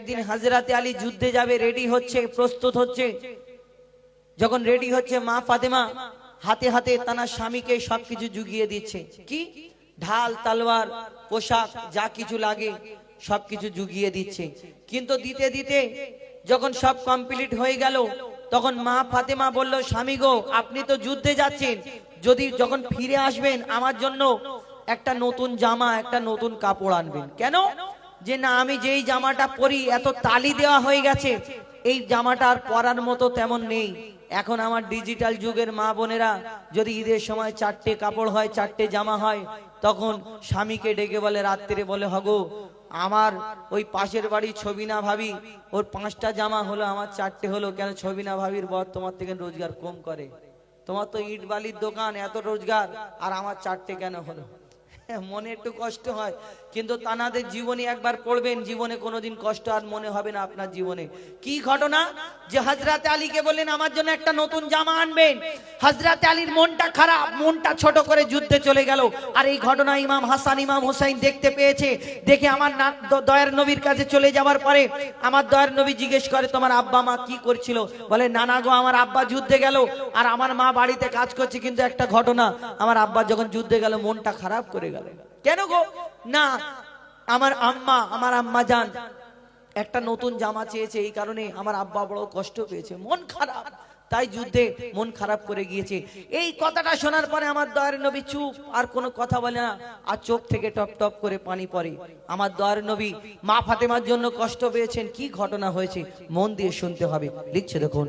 একদিন হাজরাতে আলী যুদ্ধে যাবে রেডি হচ্ছে, প্রস্তুত হচ্ছে। যখন রেডি হচ্ছে, মা ফাতেমা হাতে হাতে তার স্বামীকে সবকিছু জুগিয়ে দিচ্ছে। কি? ঢাল, তালোয়ার, পোশাক, যা কিছু লাগে সবকিছু জুগিয়ে দিচ্ছে। কিন্তু দিতে দিতে যখন সব কমপ্লিট হয়ে গেল, তখন মা ফাতেমা বলল, স্বামী গো, আপনি তো যুদ্ধে যাচ্ছেন। যদি যখন ফিরে আসবেন, আমার জন্য একটা নতুন জামা, একটা নতুন কাপড় আনবেন। কেন? যে না, আমি যেই জামাটা পরি, এত তালি দেওয়া হয়ে গেছে, এই জামাটা আর পরার মতো তেমন নেই। এখন আমার ডিজিটাল যুগের মা বোনেরা, যদি ঈদের সময় চারটে কাপড় হয়, চারটে জামা হয়, তখন স্বামীকে ডেকে বলে, রাত্রে বলে, হগো, আমার ওই পাশের বাড়ি ছবি না ভাবি, ওর পাঁচটা জামা হলো, আমার চারটে হলো, কেন ছবি না ভাবির বর তোমার থেকে রোজগার কম করে? তোমার তো ইট বালির দোকান, এত রোজগার, আর আমার চারটে কেন হলো? মনে একটু কষ্ট হয়। কিন্তু তানাদের জীবনে একবার পড়বেন, জীবনে কোনোদিন কষ্ট আর মনে হবে না আপনার জীবনে। কি ঘটনা? যে হাজরাতে আলীকে বললেন, আমার জন্য একটা নতুন জামা আনবেন। হাজরাতে আলীর মনটা খারাপ, মনটা ছোট করে যুদ্ধে চলে গেল। আর এই ঘটনা ইমাম হাসান, ইমাম হোসাইন দেখতে পেয়েছে। দেখে আমার দয়ার নবীর কাছে চলে যাওয়ার পরে আমার দয়ার নবী জিজ্ঞেস করে, তোমার আব্বা মা কি করছিল? বলে, নানা গো, আমার আব্বা যুদ্ধে গেল। আর আমার মা বাড়িতে কাজ করছে, কিন্তু একটা ঘটনা, আমার আব্বা যখন যুদ্ধে গেল, মনটা খারাপ করে গেল। কেন গো? না, আমার আম্মা আমার আম্মা যান। একটা নতুন জামা চেয়েছে, এই কারণে আমার আব্বা বড় কষ্ট পেয়েছে। মন খারাপ, তাই যুদ্ধে মন খারাপ করে গিয়েছে। এই কথাটা শোনার পরে আমার দয়ার নবী চুপ, আর কোনো কথা বলে না। আর চোখ থেকে টপ টপ করে পানি পড়ে। আমার দয়ার নবী মা ফাতেমার জন্য কষ্ট পেয়েছেন। কি ঘটনা হয়েছে? মন দিয়ে শুনতে হবে। লিখছে দেখুন।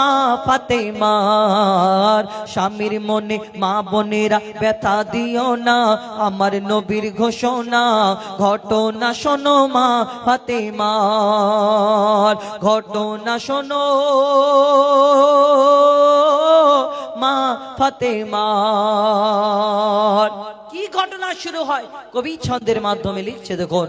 মা ফাতেমার স্বামীর মনে মা বোনেরা ব্যথা দিও না, আমার নবীর ঘোষণা, ঘটনা শোনো মা ফাতেমার, ঘটনা শোনো। মা ফাতেমার। কি ঘটনা শুরু হয়? কবি ছন্দের মাধ্যমে লিখছে দেখুন।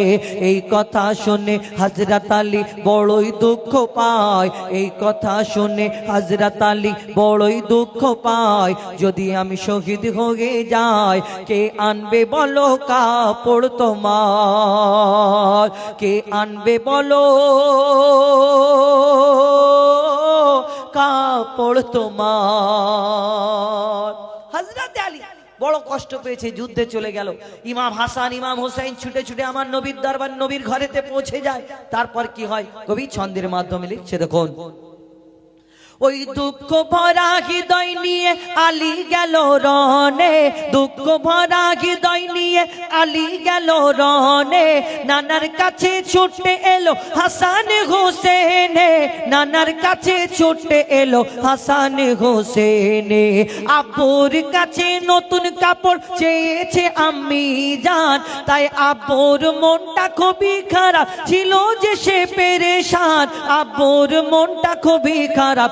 এই কথা শুনে হাজরাত আলী বড়ই দুঃখ পায়। এই কথা শুনে হাজরাত আলী বড়ই দুঃখ পায়। যদি আমি শহীদ হয়ে যাই, কে আনবে বলো কাপড় তোমার? কে আনবে বলো কাপড় তোমার? হাজরাতে আলী বড় কষ্ট পেয়েছে, যুদ্ধে চলে গেল। ইমাম হাসান, ইমাম হোসেন ছুটে ছুটে আমার নবীর দরবার, নবীর ঘরেতে পৌঁছে যায়। তারপর কি হয়? কবি ছন্দের মাধ্যমে লিখছে, দেখুন। ওই দুঃখ ভরা হৃদয় নিয়ে আলী গেল রনে দুঃখ ভরা হৃদয় নিয়ে আলী গেল রনে নানার কাছে ছুটে এলো হাসান হোসেনে। নানার কাছে ছুটে এলো হাসান হোসেনে। আব্বুর কাছে নতুন কাপড় চেয়েছে আমি জান। তাই আব্বুর মনটা খুবই খারাপ ছিল যে সে পেরেশান। আব্বুর মনটা খুবই খারাপ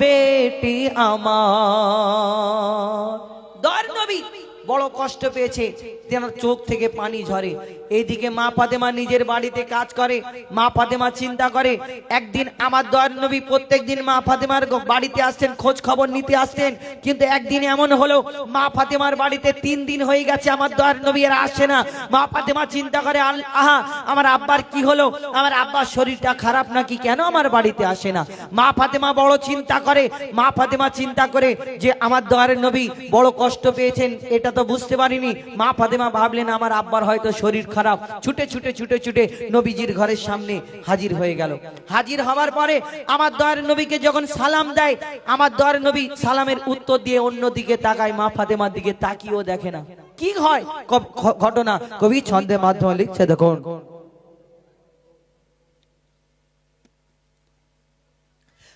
বেটি আমার। দর নবী বড় কষ্ট পেয়েছে। চোখ থেকে পানি ঝরে। এইদিকে মা ফাতেমা নিজের বাড়িতে কাজ করে, মা ফাতেমা চিন্তা করে, একদিন আমার দয়ার নবী প্রত্যেকদিন মা ফাতেমার বাড়িতে আসতেন, খোঁজ খবর নিতে আসতেন, কিন্তু একদিন এমন হলো, মা ফাতেমার বাড়িতে তিন দিন হয়ে গেছে, আমার দয়ার নবী আর আসে না। মা ফাতেমা চিন্তা করে আহা, আমার আব্বার কি হলো? আমার আব্বার শরীরটা খারাপ নাকি? কেন আমার বাড়িতে আসে না? মা ফাতেমা বড় চিন্তা করে, মা ফাতেমা চিন্তা করে যে আমার দয়ারের নবী বড় কষ্ট পেয়েছেন, এটা তো বুঝতে পারিনি। মা ফাতেমা ভাবলেন, আমার আব্বার হয়তো শরীর খারাপ। ছুটে ছুটে ছুটে ছুটে নবীজির ঘরের সামনে হাজির হয়ে গেল। হাজির হওয়ার পরে আমার দয়ার নবীকে যখন সালাম দেয়, আমার দয়ার নবী সালামের উত্তর দিয়ে অন্য দিকে তাকায়, মা ফাতেমার দিকে তাকিয়েও দেখে না। কি হয়? ঘটনা। কবি ছন্দের মাধ্যমে লিখছে, দেখুন।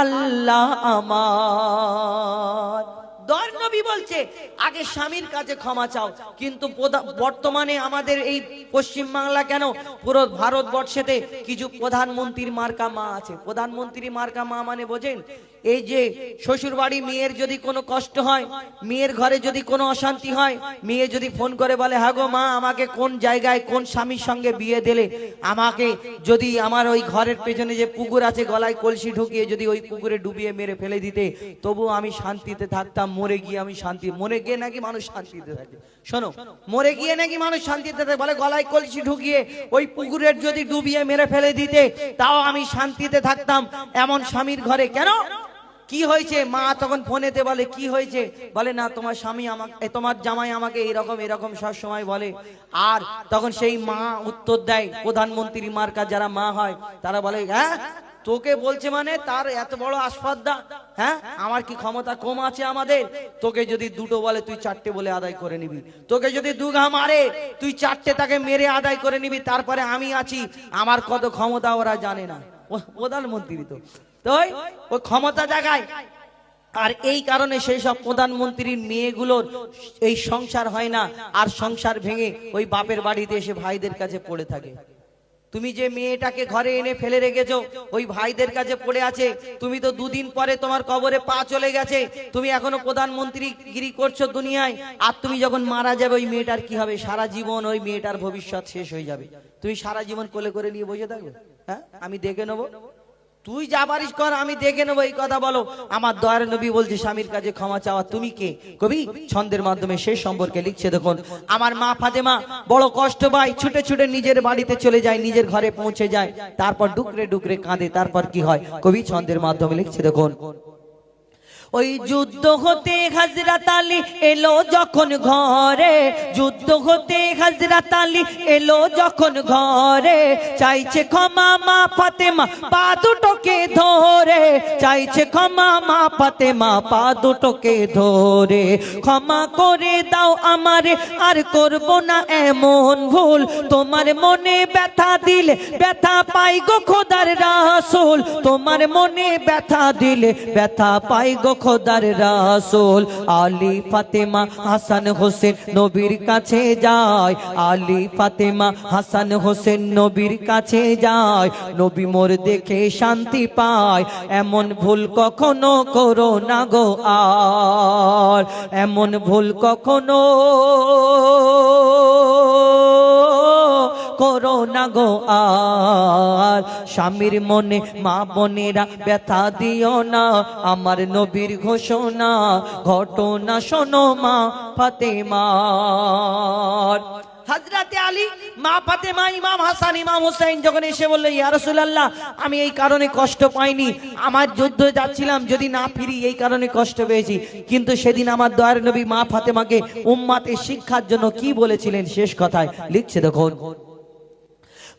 আল্লাহ আমার। দর নবী বলছে, আগে স্বামীর কাছে ক্ষমা চাও, কিন্তু বর্তমানে আমাদের এই পশ্চিম বাংলা কেন? পুরো ভারতবর্ষেতে কিছু প্রধানমন্ত্রীর মার্কা মা আছে। প্রধানমন্ত্রী মার্কা মা মানে বোঝেন এই যে শ্বশুর বাড়ি মেয়ের যদি কোনো কষ্ট হয়, মেয়ের ঘরে যদি কোনো অশান্তি হয়, মেয়ে যদি ফোন করে বলে হ্যাঁ গো মা, আমাকে কোন জায়গায় কোন স্বামীর সঙ্গে বিয়ে দিলে? আমাকে যদি আমার ওই ঘরের পেছনে যে পুকুর আছে, গলায় কলসি ঢুকিয়ে যদি ওই পুকুরে ডুবিয়ে মেরে ফেলে দিতে তবু আমি শান্তিতে থাকতাম, মরে গিয়ে আমি শান্তি, মরে গিয়ে নাকি মানুষ শান্তিতে থাকে। শোনো, মরে গিয়ে নাকি মানুষ শান্তিতে থাকে, বলে গলায় কলসি ঢুকিয়ে ওই পুকুরের যদি ডুবিয়ে মেরে ফেলে দিতে, তাও আমি শান্তিতে থাকতাম, এমন স্বামীর ঘরে কেন? কি হয়েছে? মা তখন ফোনেতে বলে, কি হয়েছে? বলে, না, তোমার স্বামী আমাকে তোমার জামাই আমাকে এরকম এরকম সব সময় বলে। আর তখন সেই মা উত্তর দেয়, প্রধানমন্ত্রী মার্কা যারা মা হয়, তারা বলে হ্যাঁ তোকে বলছে মানে তার এত বড় আসপাদ্দা হ্যাঁ আমার কি ক্ষমতা কম আছে আমাদের? তোকে যদি দুটো বলে, তুই চারটে বলে আদায় করে নিবি। তোকে যদি দুঘা মারে, তুই চারটে তাকে মেরে আদায় করে নিবি, তারপরে আমি আছি। আমার কত ক্ষমতা ওরা জানে না। প্রধানমন্ত্রী তো। তো ওই- ওই ক্ষমতা জাগায় আর এই কারণে সেই সব প্রধানমন্ত্রীর মেয়েগুলোর এই সংসার হয় না, আর সংসার ভেঙে ওই বাপের বাড়িতে এসে ভাইদের কাছে পড়ে থাকে। তুমি যে মেয়েটাকে ঘরে এনে ফেলে রেখেছো, ওই ভাইদের কাছে পড়ে আছে, তুমি তো দুদিন পরে তোমার কবরে পা চলে গেছে, তুমি এখনও প্রধানমন্ত্রী গিরি করছ দুনিয়ায়, আর তুমি যখন মারা যাবে ওই মেয়েটার কি হবে? সারা জীবন ওই মেয়েটার ভবিষ্যৎ শেষ হয়ে যাবে। তুমি সারা জীবন কোলে করে নিয়ে বসে থাকবে? হ্যাঁ? আমি দেখে নেব। তুই যা পারিস কর, আমি দেখে নেব, এই কথা বলো। আমার দয়ার নবী বলছে, স্বামীর কাছে ক্ষমা চাওয়া তুমি কে? কবি, ছন্দের মাধ্যমে সেই সম্পর্কে লিখছে, দেখুন, আমার মা ফাতেমা বড় কষ্ট পায়, ছুটে ছুটে নিজের বাড়িতে চলে যায়, নিজের ঘরে পৌঁছে যায়, তারপর ডুকরে ডুকরে কাঁদে, তারপর কি হয়? কবি, ছন্দের মাধ্যমে লিখছে, দেখুন ওই যুদ্ধ হতে হাজরাত আলী এলো যখন ঘরে, যুদ্ধ হতে হাজরাত আলী এলো যখন ঘরে, চাইছে ক্ষমা মা ফাতেমা, পা দুটোকে ধরে, চাইছে ক্ষমা মা ফাতেমা, পা দুটোকে ধরে, ক্ষমা করে দাও আমারে, আর করব না এমন ভুল, তোমার মনে ব্যথা দিলে ব্যথা পাই গো খোদার রাসুল, তোমার মনে ব্যথা দিলে ব্যথা পাই গো খোদার রাসুল। আলী ফাতেমা হাসান হোসেন নবীর কাছে যায়। আলী ফাতেমা হাসান হোসেন নবীর কাছে যায়। নবী মোর দেখে শান্তি পায়। এমন ভুল কখনো করো না গো আর। এমন ভুল কখনো করো না গো আর। স্বামীর মনে, মা বোনেরা ব্যথা দিও না। আমার নবীর ঘোষণা, ঘটনা শোনো মা আলী, মা ফাতেমা, ইমাম হাসান যখন এসে বলল আমি এই কারণে কষ্ট পাইনি। আমার যুদ্ধ যাচ্ছিলাম, যদি না ফিরি, এই কারণে কষ্ট পেয়েছি। কিন্তু সেদিন আমার দয়ার নবী মা ফাতেমাকে উম্মাতে শিক্ষার জন্য কি বলেছিলেন? শেষ কথায় লিখছে দেখুন।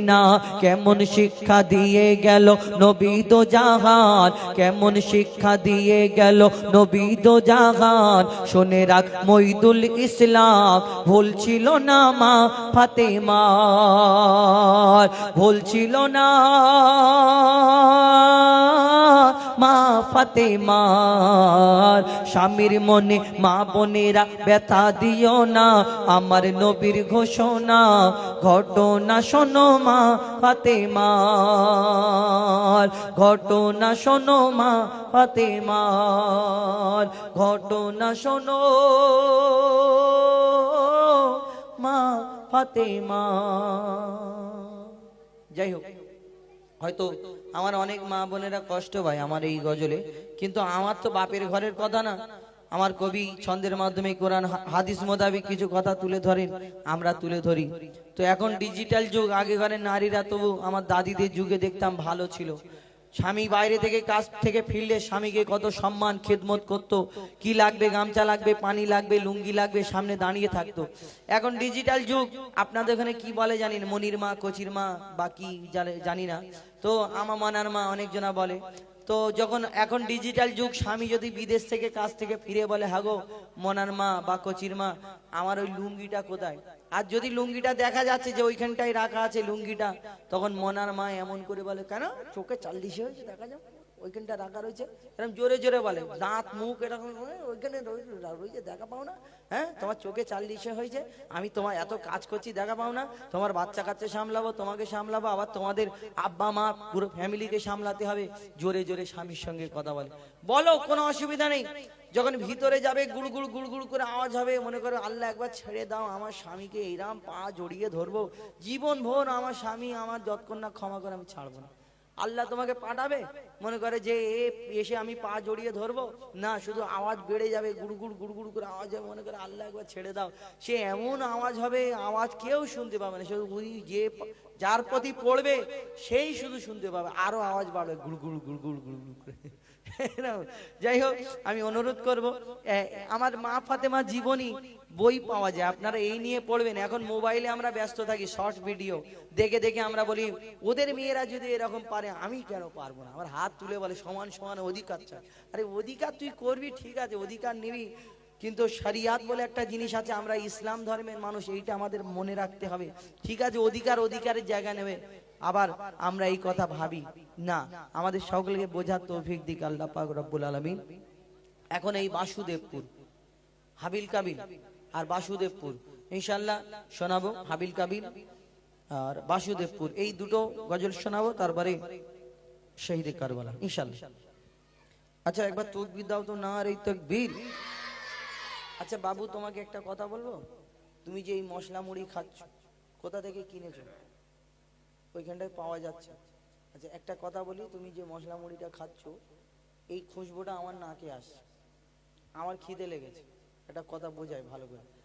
না। কেমন শিক্ষা দিয়ে গেল নবী তো জাহান। কেমন শিক্ষা দিয়ে গেল নবী তো জাহান। শুনে রাখ মইদুল ইসলাম, ভুল ছিল না মা ফাতেমার ভুল ছিল না মা ফাতেমার স্বামীর মনে মা বোনেরা ব্যথা দিও না। আমার নবীর ঘোষণা, ঘটনা শোনো মা ফাতেমার ঘটনা শোনো মা ফাতেমার ঘটনা শোনো মা, ফাতেমা। যাই হোক, হয়তো আমার অনেক মা বোনেরা কষ্ট পায় আমার এই গজলে, কিন্তু আমার তো বাপের ঘরের কথা না। আমার কবি ছন্দের মাধ্যমে কোরআন, হাদিস মোতাবেক কিছু কথা তুলে ধরেন, আমরা তুলে ধরি। তো এখন ডিজিটাল যুগ আগেকারের নারীরা তবু আমার দাদিদের যুগে দেখতাম ভালো ছিল। স্বামী বাইরে থেকে কাজ থেকে ফিরলে স্বামীকে কত সম্মান, খেদমত করতো। কি লাগবে, গামছা লাগবে, পানি লাগবে, লুঙ্গি লাগবে, সামনে দাঁড়িয়ে থাকতো। এখন ডিজিটাল যুগ, আপনাদের ওখানে কি বলে জানি মনির মা, কচির মা, বা কি জানে- জানি না। তো আমার মানার মা অনেকজনা বলে তো যখন এখন ডিজিটাল যুগ, স্বামী যদি বিদেশ থেকে কাজ থেকে ফিরে বলে হাগো মনার মা বা কচির মা, আমার ওই লুঙ্গিটা কোথায়? আর যদি লুঙ্গিটা দেখা যাচ্ছে যে ওইখানটাই রাখা আছে লুঙ্গিটা, তখন মনার মা এমন করে বলে, কেন? চোখে চাল্লিশে হয়েছে, দেখা যাও ওইখানটা রাখা রয়েছে। এরকম জোরে জোরে বলে, দাঁত, মুখ, এরকম ওইখানে রয়েছে দেখা পাও না। হ্যাঁ তোমার চোখে চাল্লিশে হয়েছে, আমি তোমার এত কাজ করছি, দেখা পাও না। তোমার বাচ্চা কাচ্চা সামলাবো, তোমাকে সামলাবো, আবার তোমাদের আব্বা, মা, পুরো ফ্যামিলিকে সামলাতে হবে। জোরে জোরে স্বামীর সঙ্গে কথা বলে। বলো, কোনো অসুবিধা নেই। যখন ভিতরে যাবে গুড়গুড় গুড়গুড় করে আওয়াজ হবে, মনে করো, আল্লাহ একবার ছেড়ে দাও, আমার স্বামীকে এইরাম পা জড়িয়ে ধরবো। জীবন ভোর আমার স্বামী আমার যতক্ষণ না ক্ষমা করে আমি ছাড়বো না। আল্লাহ তোমাকে পাঠাবে? মনে করে যে এসে আমি পা জড়িয়ে ধরবো? না, শুধু আওয়াজ বেড়ে যাবে গুড়গুড় গুড়গুড় করে আওয়াজ হবে। মনে করে আল্লাহ একবার ছেড়ে দাও। সে এমন আওয়াজ হবে, আওয়াজ কেউ শুনতে পাবে না। শুধু যে যার প্রতি পড়বে, সেই শুধু শুনতে পাবে। আরও আওয়াজ বাড়বে গুড়গুড় গুড়গুড় গুড়গুড় করে। যাই হোক, আমি অনুরোধ করব আমার মা ফাতেমা জীবনী বই পাওয়া যায়, আপনারা এই নিয়ে পড়বেন। এখন মোবাইলে আমরা ব্যস্ত থাকি, শর্ট ভিডিও। দেখে দেখে আমরা বলি, ওদের মেয়েরা যদি এরকম পারে, আমি কেন পারব না? আমার হাত তুলে বলে, সমান সমান অধিকার চাই। আরে, অধিকার তুই করবি, ঠিক আছে, অধিকার নিবি। কিন্তু শরিয়াত বলে একটা জিনিস আছে, আমরা ইসলাম ধর্মের মানুষ, এইটা আমাদের মনে রাখতে হবে। ঠিক আছে, অধিকার অধিকারের জায়গা নেবে। আবার আমরা এই কথা ভাবি, না, আমাদের সকলকে বোঝার তৌফিক দিক আল্লাহ পাক রব্বুল আলামিন। এখন এই বাসুদেবপুর, হাবিল কাবিল আর বাসুদেবপুর। ইনশাল্লাহ শোনাবো হাবিল কাবিল আর বাসুদেবপুর। এই দুটো গজল শোনাবো, তারপরে শহীদ কারবালা। ইনশাল্লাহ আচ্ছা একবার তকবির দাও তো না আর এই তকবীর। আচ্ছা বাবু, তোমাকে একটা কথা বলব? তুমি যে এই মশলা মুড়ি খাচ্ছ, কোথা থেকে কিনেছো? ওইখানটায় পাওয়া যাচ্ছে। আচ্ছা একটা কথা বলি, তুমি যে মশলা মুড়িটা খাচ্ছ, এই খুশবুটা আমার নাকে আসছে। আমার খিদে লেগেছে। একটা কথা বোঝায় ভালো করে।